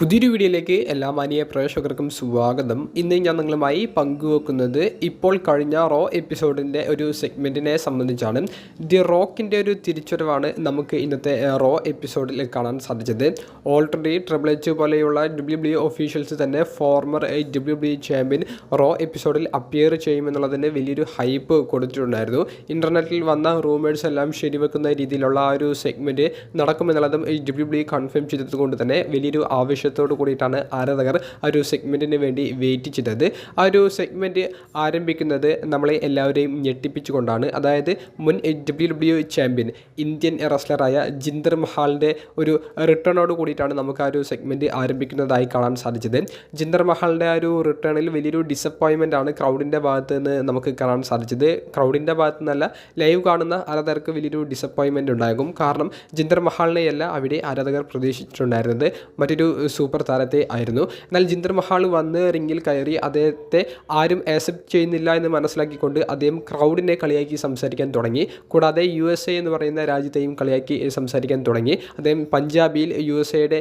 പുതിയൊരു വീഡിയോയിലേക്ക് എല്ലാ മാനിയ പ്രേക്ഷകർക്കും സ്വാഗതം. ഇന്ന് ഞാൻ നിങ്ങളുമായി പങ്കുവെക്കുന്നത് ഇപ്പോൾ കഴിഞ്ഞ റോ എപ്പിസോഡിന്റെ ഒരു സെഗ്മെന്റിനെ സംബന്ധിച്ചാണ്. ദി റോക്കിന്റെ ഒരു തിരിച്ചുവരവാണ് നമുക്ക് ഇന്നത്തെ റോ എപ്പിസോഡിൽ കാണാൻ സാധിച്ചത്. ഓൾറെഡി ട്രിപ്പിൾ എച്ച് പോലെയുള്ള ഡബ്ല്യു ഡബ്ല്യു ഒഫീഷ്യൽസ് തന്നെ former W W champion Raw എപ്പിസോഡിൽ അപ്പിയർ ചെയ്യുമെന്നുള്ളതിന് വലിയൊരു ഹൈപ്പ് കൊടുത്തിട്ടുണ്ടായിരുന്നു. ഇന്റർനെറ്റിൽ വന്ന റൂമേഴ്സ് എല്ലാം ശരിവെക്കുന്ന രീതിയിലുള്ള ആ ഒരു സെഗ്മെന്റ് നടക്കുമെന്നുള്ളതും ഡബ്ല്യു ഡബ്ല്യു കൺഫേം ചെയ്തതുകൊണ്ട് തന്നെ വലിയൊരു ആവശ്യത്തോട് കൂടിയിട്ടാണ് ആരാധകർ ആ ഒരു സെഗ്മെന്റിന് വേണ്ടി വെയിറ്റ് ചെയ്തത്. ആ ഒരു സെഗ്മെന്റ് ആരംഭിക്കുന്നത് നമ്മളെ എല്ലാവരെയും ഞെട്ടിപ്പിച്ചുകൊണ്ടാണ്. അതായത് മുൻ ഡബ്ല്യു ഡബ്ല്യു ചാമ്പ്യൻ ഇന്ത്യൻ റെസ്ലറായ ജിന്ദർ മഹാലിന്റെ ഒരു റിട്ടേണോട് കൂടിയിട്ടാണ് നമുക്ക് ആ ഒരു സെഗ്മെന്റ് ആരംഭിക്കുന്നതായി കാണാൻ സാധിച്ചത്. ജിന്ദർ മഹാലിന്റെ ആ ഒരു റിട്ടേണിൽ വലിയൊരു ഡിസപ്പോയിൻമെന്റ് ആണ് ക്രൗഡിന്റെ ഭാഗത്ത് നിന്ന് നമുക്ക് കാണാൻ സാധിച്ചത്. ക്രൗഡിന്റെ ഭാഗത്ത് നിന്നല്ല ലൈവ് കാണുന്ന ആരാധകർക്ക് വലിയൊരു ഡിസപ്പോയിൻമെന്റ് ഉണ്ടാകും. കാരണം ജിന്ദർ മഹാളിനെയല്ല അവിടെ ആരാധകർ പ്രതീക്ഷിച്ചിട്ടുണ്ടായിരുന്നത്. മറ്റൊരു സൂപ്പർ താരത്തെ ആയിരുന്നു. എന്നാൽ ജിന്ദർ മഹാൾ വന്ന് റിങ്ങിൽ കയറി അദ്ദേഹത്തെ ആരും ആക്സെപ്റ്റ് ചെയ്യുന്നില്ല എന്ന് മനസ്സിലാക്കിക്കൊണ്ട് അദ്ദേഹം ക്രൗഡിനെ കളിയാക്കി സംസാരിക്കാൻ തുടങ്ങി. കൂടാതെ യു എസ് എ എന്ന് പറയുന്ന രാജ്യത്തെയും കളിയാക്കി സംസാരിക്കാൻ തുടങ്ങി. അദ്ദേഹം പഞ്ചാബിയിൽ യു എസ് എയുടെ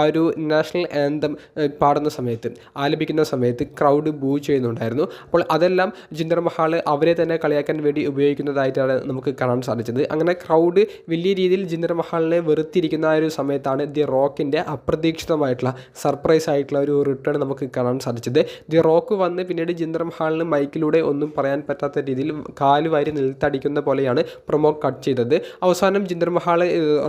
ആ ഒരു നാഷണൽ ആന്തം പാടുന്ന സമയത്ത് ആലപിക്കുന്ന സമയത്ത് ക്രൗഡ് ബൂ ചെയ്യുന്നുണ്ടായിരുന്നു. അപ്പോൾ അതെല്ലാം ജിന്ദർ മഹാൾ അവരെ തന്നെ കളിയാക്കാൻ വേണ്ടി ഉപയോഗിക്കുന്നതായിട്ടാണ് നമുക്ക് കാണാൻ സാധിച്ചത്. അങ്ങനെ ക്രൗഡ് വലിയ രീതിയിൽ ജിന്ദർ മഹാളിനെ വെറുത്തിരിക്കുന്ന ഒരു സമയത്താണ് ദി റോക്കിന്റെ അപ്രതീക്ഷിതമായിട്ടുള്ള സർപ്രൈസ് ആയിട്ടുള്ള ഒരു റിട്ടേൺ നമുക്ക് കാണാൻ സാധിച്ചത്. ദി റോക്ക് വന്ന് പിന്നീട് ജിന്ദർ മഹാളിന് മൈക്കിലൂടെ ഒന്നും പറയാൻ പറ്റാത്ത രീതിയിൽ കാൽ വാരി നിലത്തടിക്കുന്ന പോലെയാണ് പ്രൊമോ കട്ട് ചെയ്തത്. അവസാനം ജിന്ദർ മഹാൾ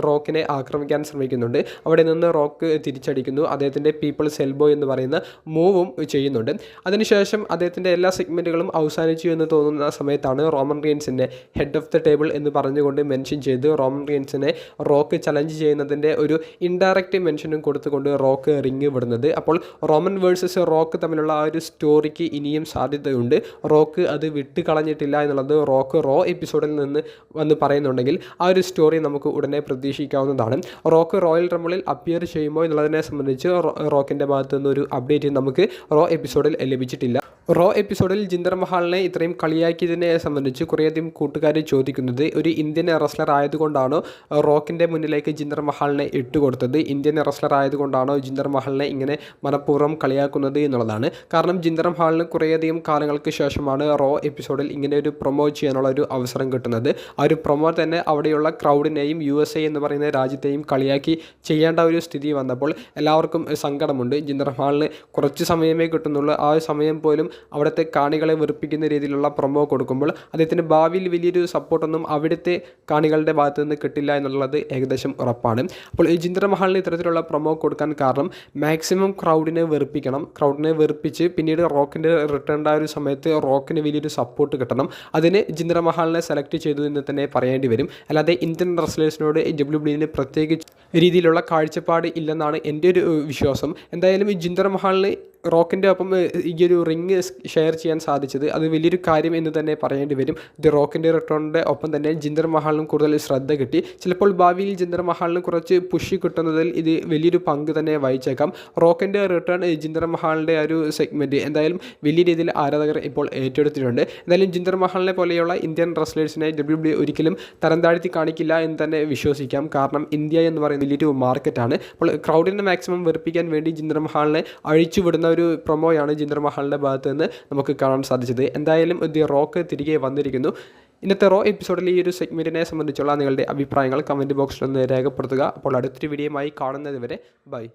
റോക്കിനെ ആക്രമിക്കാൻ ശ്രമിക്കുന്നുണ്ട്. അവിടെ നിന്ന് റോക്ക് തിരിച്ചടിക്കുന്നു. അദ്ദേഹത്തിന്റെ പീപ്പിൾസ് എൽബോ എന്ന് പറയുന്ന മൂവും ചെയ്യുന്നുണ്ട്. അതിനുശേഷം അദ്ദേഹത്തിന്റെ എല്ലാ സെഗ്മെന്റുകളും അവസാനിച്ചു എന്ന് തോന്നുന്ന സമയത്താണ് റോമൻ റീൻസിന്റെ ഹെഡ് ഓഫ് ദ ടേബിൾ എന്ന് പറഞ്ഞുകൊണ്ട് മെൻഷൻ ചെയ്ത് റോമൻ റീൻസിനെ റോക്ക് ചലഞ്ച് ചെയ്യുന്നതിന്റെ ഒരു ഇൻഡയറക്റ്റ് മെൻഷനും കൊടുത്തുകൊണ്ട് റോക്ക് റിങ് വിടുന്നത് അപ്പോൾ റോമൻ വേഴ്സസ് റോക്ക് തമ്മിലുള്ള ആ ഒരു സ്റ്റോറിക്ക് ഇനിയും സാധ്യതയുണ്ട്. റോക്ക് അത് വിട്ട് കളഞ്ഞിട്ടില്ല എന്നുള്ളത് റോക്ക് റോ എപ്പിസോഡിൽ നിന്ന് വന്ന് പറയുന്നുണ്ടെങ്കിൽ ആ ഒരു സ്റ്റോറി നമുക്ക് ഉടനെ പ്രതീക്ഷിക്കാവുന്നതാണ്. റോക്ക് റോയൽ റമ്പിളിൽ അപ്പിയർ ചെയ്യുമ്പോൾ എന്നുള്ളതിനെ സംബന്ധിച്ച് റോക്കിന്റെ ഭാഗത്തു ഒരു അപ്ഡേറ്റ് നമുക്ക് റോ എപ്പിസോഡിൽ ലഭിച്ചിട്ടില്ല. റോ എപ്പിസോഡിൽ ജിന്ദർ മഹാളിനെ ഇത്രയും കളിയാക്കിയതിനെ സംബന്ധിച്ച് കുറേയധികം കൂട്ടുകാർ ചോദിക്കുന്നത് ഒരു ഇന്ത്യൻ റെസ്ലർ ആയതുകൊണ്ടാണോ റോക്കിന്റെ മുന്നിലേക്ക് ജിന്ദർ മഹാളിനെ ഇട്ടുകൊടുത്തത്? ഇന്ത്യൻ റെസ്ലർ ആയതുകൊണ്ടാണോ ജിന്ദർ മഹാളിനെ ഇങ്ങനെ മനഃപൂർവം കളിയാക്കുന്നത് എന്നുള്ളതാണ്. കാരണം ജിന്ദർ മഹാളിന് കുറേയധികം കാലങ്ങൾക്ക് ശേഷമാണ് റോ എപ്പിസോഡിൽ ഇങ്ങനെ ഒരു പ്രൊമോ ചെയ്യാനുള്ള ഒരു അവസരം കിട്ടുന്നത്. ആ ഒരു പ്രൊമോ തന്നെ അവിടെയുള്ള ക്രൗഡിനെയും യു എസ് എ എന്ന് പറയുന്ന രാജ്യത്തെയും കളിയാക്കി ചെയ്യേണ്ട ഒരു സ്ഥിതി വന്നപ്പോൾ എല്ലാവർക്കും സങ്കടമുണ്ട്. ജിന്ദർ മഹാളിന് കുറച്ച് സമയമേ കിട്ടുന്നുള്ളൂ. ആ സമയം പോലും അവിടുത്തെ കാണികളെ വെറുപ്പിക്കുന്ന രീതിയിലുള്ള പ്രൊമോ കൊടുക്കുമ്പോൾ അദ്ദേഹത്തിന് ഭാവിയിൽ വലിയൊരു സപ്പോർട്ടൊന്നും അവിടുത്തെ കാണികളുടെ ഭാഗത്തു നിന്ന് കിട്ടില്ല എന്നുള്ളത് ഏകദേശം ഉറപ്പാണ്. അപ്പോൾ ഈ ജിന്ദ്ര മഹാളിന് ഇത്തരത്തിലുള്ള പ്രൊമോ കൊടുക്കാൻ കാരണം മാക്സിമം ക്രൗഡിനെ വെറുപ്പിക്കണം. ക്രൗഡിനെ വെറുപ്പിച്ച് പിന്നീട് റോക്കിന്റെ റിട്ടേൺ ആ ഒരു സമയത്ത് റോക്കിന് വലിയൊരു സപ്പോർട്ട് കിട്ടണം. അതിന് ജിന്ദ്ര സെലക്ട് ചെയ്തു എന്ന് തന്നെ പറയേണ്ടി വരും. അല്ലാതെ ഇന്ത്യൻ റെസ്ലേഴ്സിനോട് ഡബ്ല്യു ഡബ്ല്യുവിന് പ്രത്യേകിച്ച് രീതിയിലുള്ള കാഴ്ചപ്പാട് ഇല്ലെന്നാണ് എന്റെ ഒരു വിശ്വാസം. എന്തായാലും ഈ ജിന്ദർ റോക്കിന്റെ ഒപ്പം ഈ ഒരു റിങ് ഷെയർ ചെയ്യാൻ സാധിച്ചത് അത് വലിയൊരു കാര്യം എന്ന് തന്നെ പറയേണ്ടി വരും. ദി റോക്കിന്റെ റിട്ടേണിന്റെ ഒപ്പം തന്നെ ജിന്ദർ മഹാളിനും കൂടുതൽ ശ്രദ്ധ കിട്ടി. ചിലപ്പോൾ ഭാവിയിൽ ജിന്ദർ മഹാളിന് കുറച്ച് പുഷ് കിട്ടുന്നതിൽ ഇത് വലിയൊരു പങ്ക് തന്നെ വഹിച്ചേക്കാം. റോക്കിന്റെ റിട്ടേൺ ജിന്ദർ മഹാളിന്റെ ഒരു സെഗ്മെന്റ് എന്തായാലും വലിയ രീതിയിൽ ആരാധകർ ഇപ്പോൾ ഏറ്റെടുത്തിട്ടുണ്ട്. എന്തായാലും ജിന്ദർ മഹാളിനെ പോലെയുള്ള ഇന്ത്യൻ റെസ്ലേഴ്സിനെ ഡബ്ല്യു ഡബ്ല്യു ഒരിക്കലും തരം താഴ്ത്തി കാണിക്കില്ല എന്ന് തന്നെ വിശ്വസിക്കാം. കാരണം ഇന്ത്യ എന്ന് പറയുന്ന വലിയൊരു മാർക്കറ്റാണ്. അപ്പോൾ ക്രൗഡിനെ മാക്സിമം വെറുപ്പിക്കാൻ വേണ്ടി ജിന്ദർ മഹാളിനെ അഴിച്ചുവിടുന്ന ഒരു പ്രൊമോയാണ് ജിന്ദർ മഹാളിന്റെ ഭാഗത്ത് നിന്ന് നമുക്ക് കാണാൻ സാധിച്ചത്. എന്തായാലും ദി റോക്ക് തിരികെ വന്നിരിക്കുന്നു. ഇന്നത്തെ റോ എപ്പിസോഡിൽ ഈ ഒരു സെഗ്മെന്റിനെ സംബന്ധിച്ചുള്ള നിങ്ങളുടെ അഭിപ്രായങ്ങൾ കമന്റ് ബോക്സിൽ ഒന്ന് രേഖപ്പെടുത്തുക. അപ്പോൾ അടുത്തൊരു വീഡിയോയുമായി കാണുന്നത് വരെ ബൈ